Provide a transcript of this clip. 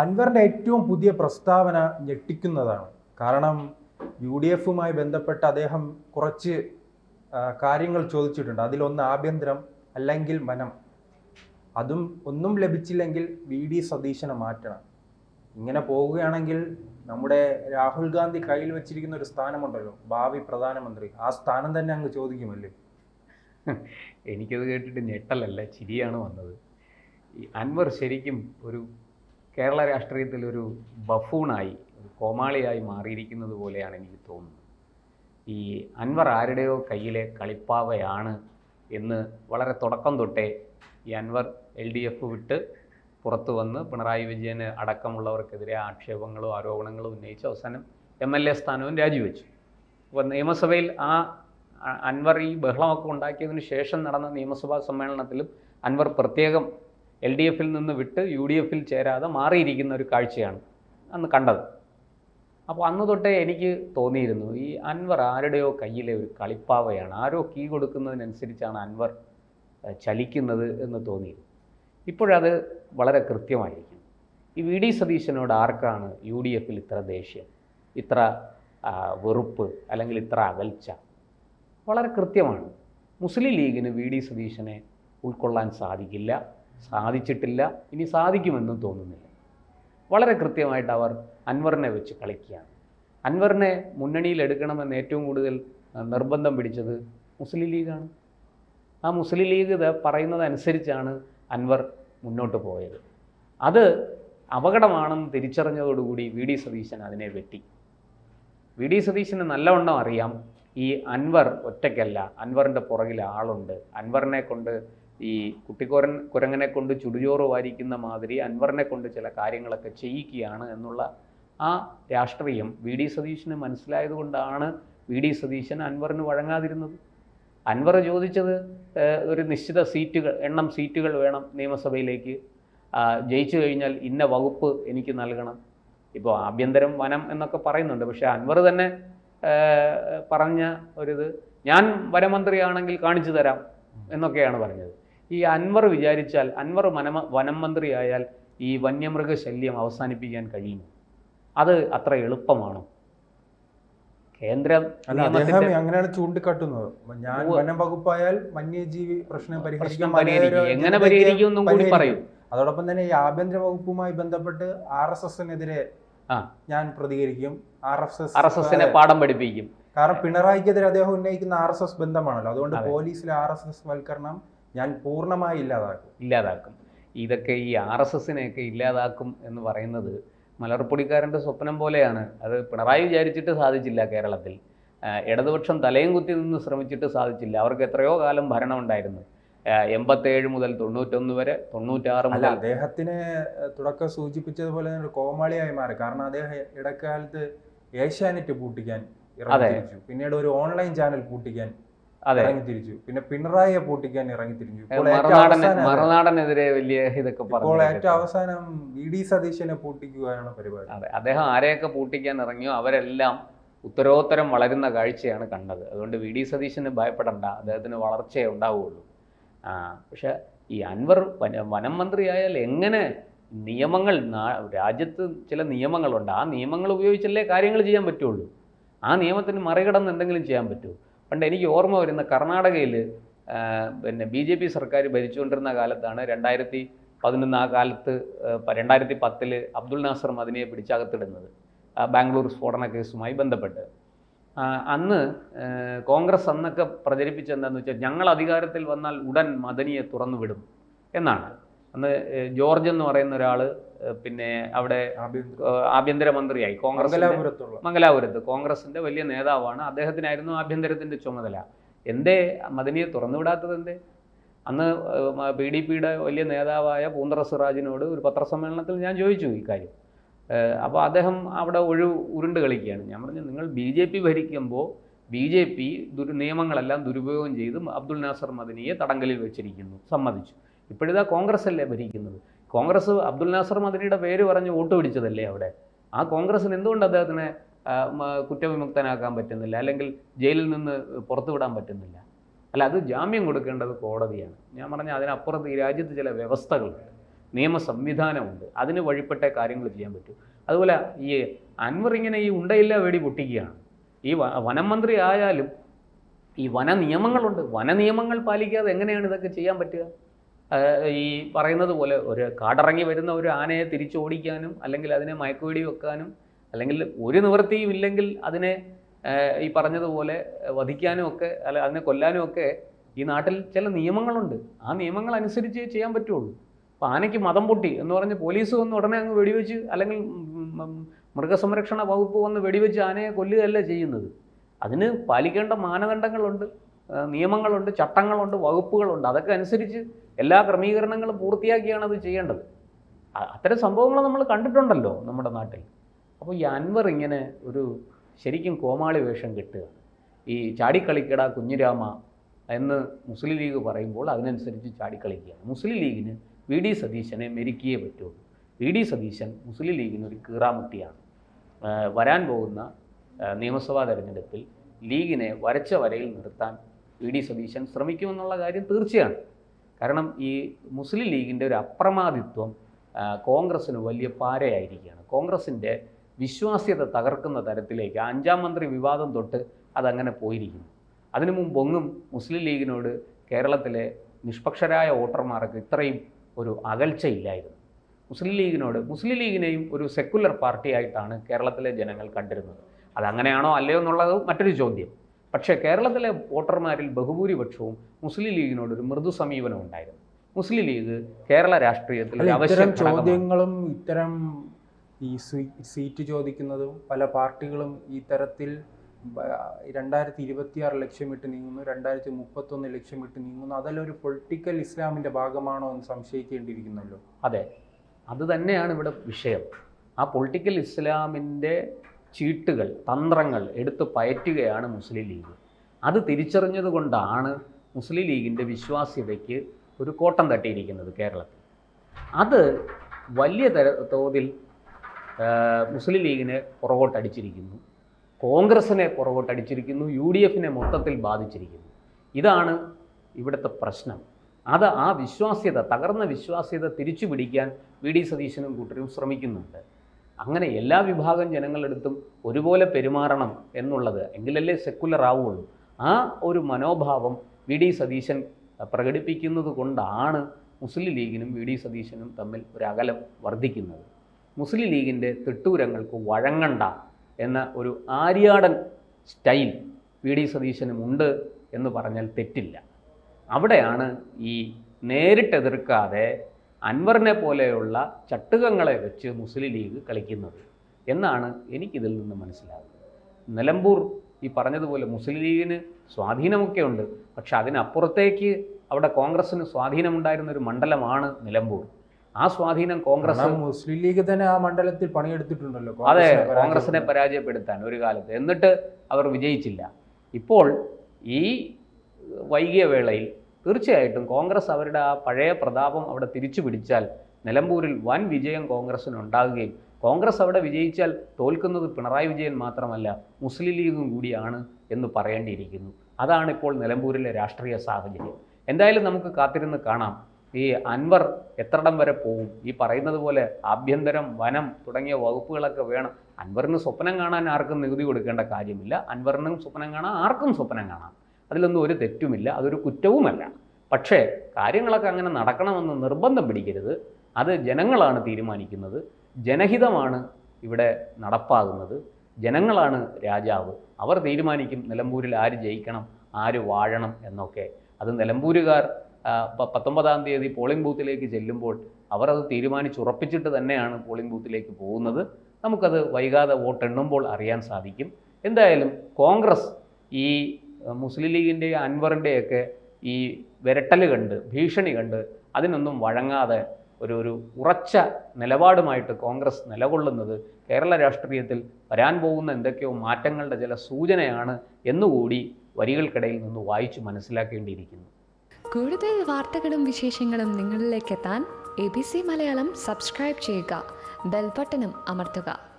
അൻവറിന്റെ ഏറ്റവും പുതിയ പ്രസ്താവന ഞെട്ടിക്കുന്നതാണ്. കാരണം യു ഡി എഫുമായി ബന്ധപ്പെട്ട് അദ്ദേഹം കുറച്ച് കാര്യങ്ങൾ ചോദിച്ചിട്ടുണ്ട്. അതിലൊന്ന് ആഭ്യന്തരം അല്ലെങ്കിൽ മനം. അതും ഒന്നും ലഭിച്ചില്ലെങ്കിൽ വി ഡി സതീശനെ മാറ്റണം. ഇങ്ങനെ പോവുകയാണെങ്കിൽ നമ്മുടെ രാഹുൽ ഗാന്ധി കയ്യിൽ വെച്ചിരിക്കുന്ന ഒരു സ്ഥാനമുണ്ടല്ലോ ഭാവി പ്രധാനമന്ത്രി. ആ സ്ഥാനം തന്നെ അങ്ങ് ചോദിക്കുമല്ലേ? എനിക്കത് കേട്ടിട്ട് ഞെട്ടലല്ല ചിരിയാണ് വന്നത്. അൻവർ ശരിക്കും ഒരു കേരള രാഷ്ട്രീയത്തിൽ ഒരു ബഫൂണായി കോമാളിയായി മാറിയിരിക്കുന്നത് പോലെയാണ് എനിക്ക് തോന്നുന്നത്. ഈ അൻവർ ആരുടെയോ കയ്യിലെ കളിപ്പാവയാണ് എന്ന് വളരെ തുടക്കം തൊട്ടേ ഈ അൻവർ എൽ ഡി എഫ് വിട്ട് പുറത്തു വന്ന് പിണറായി വിജയന് അടക്കമുള്ളവർക്കെതിരെ ആക്ഷേപങ്ങളും ആരോപണങ്ങളും ഉന്നയിച്ച് അവസാനം എം എൽ എ സ്ഥാനവും രാജിവെച്ചു. അപ്പോൾ നിയമസഭയിൽ ആ അൻവർ ഈ ബഹളമൊക്കെ ഉണ്ടാക്കിയതിന് ശേഷം നടന്ന നിയമസഭാ സമ്മേളനത്തിലും അൻവർ പ്രത്യേകം എൽ ഡി എഫിൽ നിന്ന് വിട്ട് യു ഡി എഫിൽ ചേരാതെ മാറിയിരിക്കുന്ന ഒരു കാഴ്ചയാണ് അന്ന് കണ്ടത്. അപ്പോൾ അന്ന് തൊട്ടേ എനിക്ക് തോന്നിയിരുന്നു ഈ അൻവർ ആരുടെയോ കയ്യിലെ ഒരു കളിപ്പാവയാണ് ആരോ കീ കൊടുക്കുന്നതിനനുസരിച്ചാണ് അൻവർ ചലിക്കുന്നത് എന്ന് തോന്നിയിരുന്നു. ഇപ്പോഴത് വളരെ കൃത്യമായിരിക്കും. ഈ വി ഡി സതീശനോട് ആർക്കാണ് യു ഡി എഫിൽ ഇത്ര ദേഷ്യം ഇത്ര വെറുപ്പ് അല്ലെങ്കിൽ ഇത്ര അകൽച്ച? വളരെ കൃത്യമാണ്. മുസ്ലിം ലീഗിന് വി ഡി സതീശനെ ഉൾക്കൊള്ളാൻ സാധിക്കില്ല. സാധിച്ചിട്ടില്ല. ഇനി സാധിക്കുമെന്നും തോന്നുന്നില്ല. വളരെ കൃത്യമായിട്ട് അവർ അൻവറിനെ വെച്ച് കളിക്കുകയാണ്. അൻവറിനെ മുന്നണിയിൽ എടുക്കണമെന്ന് ഏറ്റവും കൂടുതൽ നിർബന്ധം പിടിച്ചത് മുസ്ലിം ലീഗാണ്. ആ മുസ്ലിം ലീഗ് പറയുന്നതനുസരിച്ചാണ് അൻവർ മുന്നോട്ട് പോയത്. അത് അപകടമാണെന്ന് തിരിച്ചറിഞ്ഞതോടുകൂടി വി ഡി സതീശൻ അതിനെ വെട്ടി. വി ഡി സതീശന് നല്ലവണ്ണം അറിയാം ഈ അൻവർ ഒറ്റയ്ക്കല്ല അൻവറിന്റെ പുറകിൽ ആളുണ്ട്. അൻവറിനെ കൊണ്ട് ഈ കുട്ടിക്കോരൻ കുരങ്ങനെ കൊണ്ട് ചുടുചോറ് വാരിക്കുന്ന മാതിരി അൻവറിനെ കൊണ്ട് ചില കാര്യങ്ങളൊക്കെ ചെയ്യിക്കുകയാണ് എന്നുള്ള ആ രാഷ്ട്രീയം വി ഡി സതീശന് മനസ്സിലായതുകൊണ്ടാണ് വി ഡി സതീശൻ അൻവറിന് വഴങ്ങാതിരുന്നത്. അൻവർ ചോദിച്ചത് ഒരു നിശ്ചിത സീറ്റുകൾ എണ്ണം സീറ്റുകൾ വേണം നിയമസഭയിലേക്ക്. ജയിച്ചു കഴിഞ്ഞാൽ ഇന്ന വകുപ്പ് എനിക്ക് നൽകണം. ഇപ്പോൾ ആഭ്യന്തരം വനം എന്നൊക്കെ പറയുന്നുണ്ട്. പക്ഷേ അൻവർ തന്നെ പറഞ്ഞ ഒരിത് ഞാൻ വനമന്ത്രിയാണെങ്കിൽ കാണിച്ചു തരാം എന്നൊക്കെയാണ് പറഞ്ഞത്. ഈ അൻവർ വിചാരിച്ചാൽ അൻവർ വനമ വനം മന്ത്രിയായാൽ ഈ വന്യമൃഗശല്യം അവസാനിപ്പിക്കാൻ കഴിയും അത് അത്ര എളുപ്പമാണോ? കേന്ദ്ര അങ്ങനെയാണ് ചൂണ്ടിക്കാട്ടുന്നത്. ഞാൻ വനം വകുപ്പായാൽ വന്യജീവി പ്രശ്നം പരിഹരിക്കാൻ എങ്ങനെ പരിഹരിക്കും കൂടി പറയൂ. അതോടൊപ്പം തന്നെ ഈ ആഭ്യന്തര വകുപ്പുമായി ബന്ധപ്പെട്ട് ആർ എസ് എസിനെതിരെ ഞാൻ പ്രതികരിക്കും. ആർ എസ് ആർ എസ് എസിനെ പാഠം പഠിപ്പിക്കും. കാരണം പിണറായിക്കെതിരെ അദ്ദേഹം ഉന്നയിക്കുന്ന ആർ എസ് എസ് ബന്ധമാണല്ലോ. അതുകൊണ്ട് അതെ. പോലീസിലെ ആർ എസ് എസ് വൽക്കരണം ഞാൻ പൂർണമായി ഇല്ലാതാക്കും. ഇല്ലാതാക്കും. ഇതൊക്കെ ഈ ആർ എസ് എസിനെയൊക്കെ ഇല്ലാതാക്കും എന്ന് പറയുന്നത് മലർപ്പൊടിക്കാരന്റെ സ്വപ്നം പോലെയാണ്. അത് പിണറായി വിചാരിച്ചിട്ട് സാധിച്ചില്ല കേരളത്തിൽ. ഇടതുപക്ഷം തലയും കുത്തി നിന്ന് ശ്രമിച്ചിട്ട് സാധിച്ചില്ല. അവർക്ക് എത്രയോ കാലം ഭരണം ഉണ്ടായിരുന്നു എൺപത്തേഴ് മുതൽ തൊണ്ണൂറ്റൊന്ന് വരെ തൊണ്ണൂറ്റാറ് മുതൽ അദ്ദേഹത്തിന് തുടക്കം സൂചിപ്പിച്ചതുപോലെ തന്നെ ഒരു കോമാളിയായി മാറി. കാരണം അദ്ദേഹം ഇടക്കാലത്ത് ഏഷ്യാനെറ്റ് പൂട്ടിക്കാൻ പിന്നീട് ഒരു ഓൺലൈൻ ചാനൽ പൂട്ടിക്കാൻ അതെ. ഇറങ്ങിത്തിരിച്ചു. പിന്നെ പിണറായിയെ പൊട്ടിക്കാൻ ഏറ്റവും മറുനാടൻ മറുനാടനെതിരെ വലിയ ഇതൊക്കെ ഇപ്പോൾ ഏറ്റവും അവസാനം വി ഡി സതീശനെ പൂട്ടിക്കുകയാണ് പരിപാടി. അതെ അദ്ദേഹം ആരെയൊക്കെ പൂട്ടിക്കാൻ ഇറങ്ങിയോ അവരെല്ലാം ഉത്തരോത്തരം വളരുന്ന കാഴ്ചയാണ് കണ്ടത്. അതുകൊണ്ട് വി ഡി സതീശന് ഭയപ്പെടണ്ട. അദ്ദേഹത്തിന് വളർച്ചയേ ഉണ്ടാവുകയുള്ളൂ ആ പക്ഷെ ഈ അൻവർ വന വനം മന്ത്രിയായാൽ എങ്ങനെ നിയമങ്ങൾ രാജ്യത്ത് ചില നിയമങ്ങളുണ്ട്. ആ നിയമങ്ങൾ ഉപയോഗിച്ചല്ലേ കാര്യങ്ങൾ ചെയ്യാൻ പറ്റുള്ളൂ. ആ നിയമത്തിന് മറികടന്ന് എന്തെങ്കിലും ചെയ്യാൻ പറ്റുമോ പണ്ട് എനിക്ക് ഓർമ്മ വരുന്ന കർണാടകയിൽ പിന്നെ ബി ജെ പി സർക്കാർ ഭരിച്ചുകൊണ്ടിരുന്ന കാലത്താണ് രണ്ടായിരത്തി പതിനൊന്ന് ആ കാലത്ത് രണ്ടായിരത്തി പത്തിൽ അബ്ദുൾ നാസർ മദിനിയെ പിടിച്ചകത്തിടുന്നത് ബാംഗ്ലൂർ സ്ഫോടന കേസുമായി ബന്ധപ്പെട്ട്. അന്ന് കോൺഗ്രസ് അന്നൊക്കെ പ്രചരിപ്പിച്ചെന്താന്ന് വെച്ചാൽ ഞങ്ങൾ അധികാരത്തിൽ വന്നാൽ ഉടൻ മദനിയെ തുറന്നു വിടും എന്നാണ്. അന്ന് ജോർജ് എന്ന് പറയുന്ന ഒരാൾ പിന്നെ അവിടെ ആഭ്യന്തരമന്ത്രിയായി. കോൺഗ്രസ് മംഗലാപുരത്ത്. കോൺഗ്രസിന്റെ വലിയ നേതാവാണ്. അദ്ദേഹത്തിനായിരുന്നു ആഭ്യന്തരത്തിന്റെ ചുമതല. എന്തേ? മദനിയെ തുറന്നുവിടാത്തത് എന്തേ അന്ന് പി ഡി പിയുടെ വലിയ നേതാവായ പൂന്തറ സിറാജിനോട് ഒരു പത്രസമ്മേളനത്തിൽ ഞാൻ ചോദിച്ചു ഇക്കാര്യം അപ്പോൾ അദ്ദേഹം അവിടെ ഒഴു ഉരുണ്ട് കളിക്കുകയാണ്. ഞാൻ പറഞ്ഞു നിങ്ങൾ ബി ജെ പി ഭരിക്കുമ്പോൾ ബി ജെ പി ദുരു നിയമങ്ങളെല്ലാം ദുരുപയോഗം ചെയ്ത് അബ്ദുൽ നാസർ മദനിയെ തടങ്കലിൽ വെച്ചിരിക്കുന്നു. സമ്മതിച്ചു. ഇപ്പോഴിതാ കോൺഗ്രസ് അല്ലേ ഭരിക്കുന്നത്. കോൺഗ്രസ് അബ്ദുൽ നാസർ മദനിയുടെ പേര് പറഞ്ഞ് വോട്ട് പിടിച്ചതല്ലേ അവിടെ? ആ കോൺഗ്രസ്സിന് എന്തുകൊണ്ട് അദ്ദേഹത്തിനെ കുറ്റവിമുക്തനാക്കാൻ പറ്റുന്നില്ല? അല്ലെങ്കിൽ ജയിലിൽ നിന്ന് പുറത്തുവിടാൻ പറ്റുന്നില്ല? അല്ല അത് ജാമ്യം കൊടുക്കേണ്ടത് കോടതിയാണ്. ഞാൻ പറഞ്ഞ അതിനപ്പുറത്ത് ഈ രാജ്യത്ത് ചില വ്യവസ്ഥകളുണ്ട്. നിയമ സംവിധാനമുണ്ട്. അതിന് വഴിപ്പെട്ട കാര്യങ്ങൾ ചെയ്യാൻ പറ്റും. അതുപോലെ ഈ അൻവർ ഇങ്ങനെ ഈ ഉണ്ടയില്ല വേടി പൊട്ടിക്കുകയാണ്. ഈ വനം മന്ത്രി ആയാലും ഈ വന നിയമങ്ങളുണ്ട് വന നിയമങ്ങൾ പാലിക്കാതെ എങ്ങനെയാണ് ഇതൊക്കെ ചെയ്യാൻ പറ്റുക? ഈ പറയുന്നത് പോലെ ഒരു കാടിറങ്ങി വരുന്ന ഒരു ആനയെ തിരിച്ചോടിക്കാനും അല്ലെങ്കിൽ അതിനെ മയക്കുവെടി വെക്കാനും അല്ലെങ്കിൽ ഒരു നിവൃത്തിയും ഇല്ലെങ്കിൽ അതിനെ ഈ പറഞ്ഞതുപോലെ വധിക്കാനും ഒക്കെ അല്ല അതിനെ കൊല്ലാനും ഒക്കെ ഈ നാട്ടിൽ ചില നിയമങ്ങളുണ്ട്. ആ നിയമങ്ങൾ അനുസരിച്ച് ചെയ്യാൻ പറ്റുള്ളൂ. അപ്പോൾ ആനയ്ക്ക് മതം പൊട്ടി എന്ന് പറഞ്ഞ് പോലീസ് വന്ന് ഉടനെ അങ്ങ് വെടിവെച്ച് അല്ലെങ്കിൽ മൃഗസംരക്ഷണ വകുപ്പ് വന്ന് വെടിവെച്ച് ആനയെ കൊല്ലുകയല്ല ചെയ്യുന്നത്. അതിന് പാലിക്കേണ്ട മാനദണ്ഡങ്ങളുണ്ട്. നിയമങ്ങളുണ്ട് ചട്ടങ്ങളുണ്ട് വകുപ്പുകളുണ്ട്. അതൊക്കെ അനുസരിച്ച് എല്ലാ ക്രമീകരണങ്ങളും പൂർത്തിയാക്കിയാണ് അത് ചെയ്യേണ്ടത്. അത്തരം സംഭവങ്ങൾ നമ്മൾ കണ്ടിട്ടുണ്ടല്ലോ നമ്മുടെ നാട്ടിൽ. അപ്പോൾ ഈ അൻവർ ഇങ്ങനെ ഒരു ശരിക്കും കോമാളി വേഷം കിട്ടുക. ഈ ചാടിക്കളിക്കട കുഞ്ഞിരാമ എന്ന് മുസ്ലിം ലീഗ് പറയുമ്പോൾ അതിനനുസരിച്ച് ചാടിക്കളിക്കുകയാണ് മുസ്ലിം ലീഗിന് വി ഡി സതീശനെ മെരുക്കിയേ പറ്റുള്ളൂ. വി ഡി സതീശൻ മുസ്ലിം ലീഗിന് ഒരു കീറാമുട്ടിയാണ്. വരാൻ പോകുന്ന നിയമസഭാ തെരഞ്ഞെടുപ്പിൽ ലീഗിനെ വരച്ച വരയിൽ നിർത്താൻ വി ഡി സതീശൻ ശ്രമിക്കുമെന്നുള്ള കാര്യം തീർച്ചയാണ്. കാരണം ഈ മുസ്ലിം ലീഗിന്റെ ഒരു അപ്രമാദിത്വം കോൺഗ്രസ്സിന് വലിയ പാരയായിരിക്കുകയാണ്. കോൺഗ്രസിന്റെ വിശ്വാസ്യത തകർക്കുന്ന തരത്തിലേക്ക് അഞ്ചാം മന്ത്രി വിവാദം തൊട്ട് അതങ്ങനെ പോയിരിക്കുന്നു. അതിനു മുമ്പൊന്നും മുസ്ലിം ലീഗിനോട് കേരളത്തിലെ നിഷ്പക്ഷരായ വോട്ടർമാർക്ക് ഇത്രയും ഒരു അകൽച്ചയില്ലായിരുന്നു മുസ്ലിം ലീഗിനോട് മുസ്ലിം ലീഗിനെയും ഒരു സെക്കുലർ പാർട്ടിയായിട്ടാണ് കേരളത്തിലെ ജനങ്ങൾ കണ്ടിരുന്നത്. അതങ്ങനെയാണോ അല്ലയോ എന്നുള്ളത് മറ്റൊരു ചോദ്യം. പക്ഷേ കേരളത്തിലെ വോട്ടർമാരിൽ ബഹുഭൂരിപക്ഷവും മുസ്ലിം ലീഗിനോട് ഒരു മൃദു സമീപനം ഉണ്ടായിരുന്നു. മുസ്ലിം ലീഗ് കേരള രാഷ്ട്രീയത്തിൽ ഇത്തരം ചോദ്യങ്ങളും ഇത്തരം ഈ സീറ്റ് ചോദിക്കുന്നതും പല പാർട്ടികളും ഈ തരത്തിൽ രണ്ടായിരത്തി ഇരുപത്തിയാറ് ലക്ഷ്യമിട്ട് നീങ്ങുന്നു രണ്ടായിരത്തി മുപ്പത്തൊന്ന് ലക്ഷ്യമിട്ട് നീങ്ങുന്നു. അതെല്ലാം ഒരു പൊളിറ്റിക്കൽ ഇസ്ലാമിന്റെ ഭാഗമാണോ എന്ന് സംശയിക്കേണ്ടിയിരിക്കുന്നല്ലോ. അതെ. അത് തന്നെയാണ് ഇവിടെ വിഷയം. ആ പൊളിറ്റിക്കൽ ഇസ്ലാമിന്റെ ചീട്ടുകൾ തന്ത്രങ്ങൾ എടുത്തു പയറ്റുകയാണ് മുസ്ലിം ലീഗ്. അത് തിരിച്ചറിഞ്ഞതുകൊണ്ടാണ് മുസ്ലിം ലീഗിന്റെ വിശ്വാസ്യതയ്ക്ക് ഒരു കോട്ടം തട്ടിയിരിക്കുന്നത് കേരളത്തിൽ. അത് വലിയ തര തോതിൽ മുസ്ലിം ലീഗിനെ പുറകോട്ടടിച്ചിരിക്കുന്നു. കോൺഗ്രസിനെ പുറകോട്ടടിച്ചിരിക്കുന്നു. യു ഡി എഫിനെ മൊത്തത്തിൽ ബാധിച്ചിരിക്കുന്നു. ഇതാണ് ഇവിടുത്തെ പ്രശ്നം. അത് ആ വിശ്വാസ്യത തകർന്ന വിശ്വാസ്യത തിരിച്ചു പിടിക്കാൻ വി ഡി സതീശനും കൂട്ടരും ശ്രമിക്കുന്നുണ്ട്. അങ്ങനെ എല്ലാ വിഭാഗം ജനങ്ങളെടുത്തും ഒരുപോലെ പെരുമാറണം എന്നുള്ളത് എങ്കിലല്ലേ സെക്കുലർ ആവുകയുള്ളൂ. ആ ഒരു മനോഭാവം വി ഡി സതീശൻ പ്രകടിപ്പിക്കുന്നത് കൊണ്ടാണ് മുസ്ലിം ലീഗിനും വി ഡി സതീശനും തമ്മിൽ ഒരു അകലം വർദ്ധിക്കുന്നത്. മുസ്ലിം ലീഗിന്റെ തിട്ടൂരങ്ങൾക്ക് വഴങ്ങണ്ട എന്ന ഒരു ആര്യാടൻ സ്റ്റൈൽ വി ഡി സതീശനുമുണ്ട് എന്ന് പറഞ്ഞാൽ തെറ്റില്ല. അവിടെയാണ് ഈ നേരിട്ടെതിർക്കാതെ അൻവറിനെ പോലെയുള്ള ചട്ടുകങ്ങളെ വെച്ച് മുസ്ലിം ലീഗ് കളിക്കുന്നത് എന്നാണ് എനിക്കിതിൽ നിന്ന് മനസ്സിലാകുന്നത്. നിലമ്പൂർ ഈ പറഞ്ഞതുപോലെ മുസ്ലിം ലീഗിന് സ്വാധീനമൊക്കെ ഉണ്ട്. പക്ഷെ അതിനപ്പുറത്തേക്ക് അവിടെ കോൺഗ്രസ്സിന് സ്വാധീനമുണ്ടായിരുന്ന ഒരു മണ്ഡലമാണ് നിലമ്പൂർ. ആ സ്വാധീനം കോൺഗ്രസ് മുസ്ലിം ലീഗ് തന്നെ ആ മണ്ഡലത്തിൽ പണിയെടുത്തിട്ടുണ്ടല്ലോ. അതെ കോൺഗ്രസിനെ പരാജയപ്പെടുത്താൻ ഒരു കാലത്ത്. എന്നിട്ട് അവർ വിജയിച്ചില്ല. ഇപ്പോൾ ഈ വൈകിയ വേളയിൽ തീർച്ചയായിട്ടും കോൺഗ്രസ് അവരുടെ ആ പഴയ പ്രതാപം അവിടെ തിരിച്ചു പിടിച്ചാൽ നിലമ്പൂരിൽ വൻ വിജയം കോൺഗ്രസ്സിന് ഉണ്ടാകുകയും കോൺഗ്രസ് അവിടെ വിജയിച്ചാൽ തോൽക്കുന്നത് പിണറായി വിജയൻ മാത്രമല്ല മുസ്ലിം ലീഗും കൂടിയാണ് എന്ന് പറയേണ്ടിയിരിക്കുന്നു. അതാണ് ഇപ്പോൾ നിലമ്പൂരിലെ രാഷ്ട്രീയ സാഹചര്യം. എന്തായാലും നമുക്ക് കാത്തിരുന്ന് കാണാം. ഈ അൻവർ എത്രടം വരെ പോവും? ഈ പറയുന്നത് പോലെ ആഭ്യന്തരം വനം തുടങ്ങിയ വകുപ്പുകളൊക്കെ വേണം. അൻവറിന് സ്വപ്നം കാണാൻ ആർക്കും നികുതി കൊടുക്കേണ്ട കാര്യമില്ല. അൻവറിനും സ്വപ്നം കാണാൻ ആർക്കും സ്വപ്നം കാണാം. അതിലൊന്നും ഒരു തെറ്റുമില്ല അതൊരു കുറ്റവുമല്ല. പക്ഷേ കാര്യങ്ങളൊക്കെ അങ്ങനെ നടക്കണമെന്ന് നിർബന്ധം പിടിക്കരുത്. അത് ജനങ്ങളാണ് തീരുമാനിക്കുന്നത്. ജനഹിതമാണ് ഇവിടെ നടപ്പാകുന്നത്. ജനങ്ങളാണ് രാജാവ്. അവർ തീരുമാനിക്കും നിലമ്പൂരിൽ ആര് ജയിക്കണം ആര് വാഴണം എന്നൊക്കെ. അത് നിലമ്പൂരുകാർ പത്തൊമ്പതാം തീയതി പോളിംഗ് ബൂത്തിലേക്ക് ചെല്ലുമ്പോൾ അവർ അത് തീരുമാനിച്ചുറപ്പിച്ചിട്ട് തന്നെയാണ് പോളിംഗ് ബൂത്തിലേക്ക് പോകുന്നത്. നമുക്കത് വൈകാതെ വോട്ടെണ്ണുമ്പോൾ അറിയാൻ സാധിക്കും. എന്തായാലും കോൺഗ്രസ് ഈ മുസ്ലിം ലീഗിന്റെ അൻവറിന്റെയൊക്കെ ഈ വിരട്ടൽ കണ്ട് ഭീഷണി കണ്ട് അതിനൊന്നും വഴങ്ങാതെ ഒരു ഒരു ഉറച്ച നിലപാടുമായിട്ട് കോൺഗ്രസ് നിലകൊള്ളുന്നത് കേരള രാഷ്ട്രീയത്തിൽ വരാൻ പോകുന്ന എന്തൊക്കെയോ മാറ്റങ്ങളുടെ ചില സൂചനയാണ് എന്നുകൂടി വരികൾക്കിടയിൽ നിന്ന് വായിച്ചു മനസ്സിലാക്കേണ്ടിയിരിക്കുന്നു. കൂടുതൽ വാർത്തകളും വിശേഷങ്ങളും നിങ്ങളിലേക്ക് എത്താൻ A B C Malayalam subscribe ചെയ്യുക ബെൽബട്ടനും അമർത്തുക.